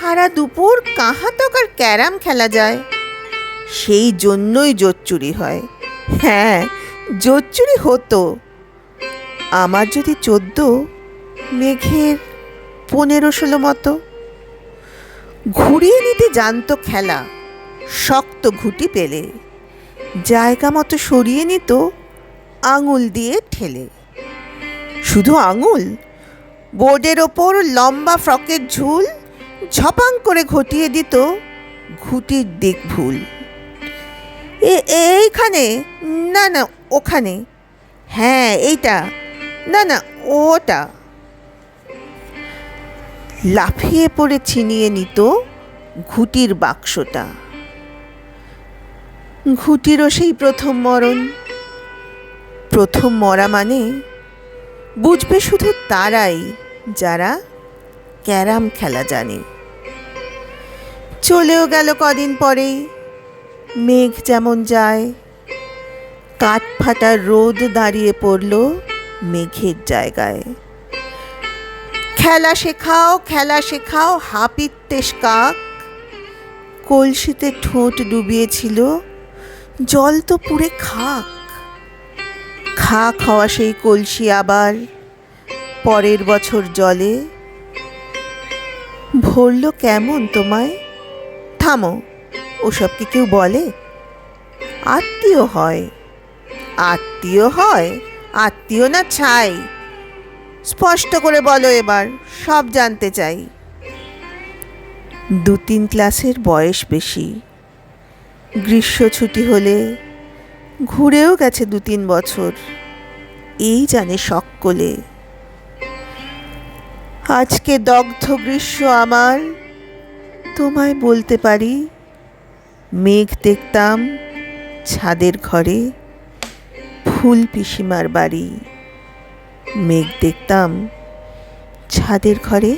সারা দুপুর কাহা আর ক্যারাম খেলা যায়। সেই জন্যই জোচ্চুরি হয়। হ্যাঁ জোচ্চুরি হতো। আমার যদি চোদ্দ, মেঘের পনেরো ষোলো মতো। ঘুরিয়ে নিতে জানতো খেলা, শক্ত ঘুটি পেলে। জায়গা মতো সরিয়ে নিত, আঙুল দিয়ে ঠেলে। শুধু আঙুল, বোর্ডের ওপর লম্বা ফ্রকের ঝুল ঝপাং করে ঘটিয়ে দিত ঘুটির দিক ভুল এ, এইখানে? না না, ওখানে। হ্যাঁ এইটা। না না, ওটা। লাফিয়ে পড়ে ছিনিয়ে নিত ঘুটির বাক্সটা। ঘুটিরও সেই প্রথম মরণ। প্রথম মরা মানে বুঝবে শুধু তারাই যারা ক্যারাম খেলা জানে। চলেও গেল কদিন পরেই। মেঘ যেমন যায় কাঠ ফাটা রোদ দাঁড়িয়ে পড়ল মেঘের জায়গায়। খেলা শেখাও খেলা শেখাও, হাপিত্তেশ কাক। কলসিতে ঠোঁট ডুবিয়েছিল, জল তো পুড়ে খাক। খা খাওয়া সেই কলসি আবার পরের বছর জলে। ভরল কেমন তোমায়? থামো, ওসব কি কেউ বলে? আত্মীয় হয়। আত্মীয় হয়? আত্মীয় না ছাই? স্পষ্ট করে বলো এবার, সব জানতে চাই। দু তিন ক্লাসের বয়স বেশি। গ্রীষ্ম ছুটি হলে ঘুরেও গেছে দু তিন বছর। এই জানে সকলে। আজকে দগ্ধ গ্রীষ্ম আমার তোমায় বলতে পারি? মেঘ দেখতাম ছাদের ঘরে ফুল পিসিমার বাড়ি। মেঘ দেখতাম ছাদের ঘরে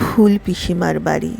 ফুল পিসিমার বাড়ি।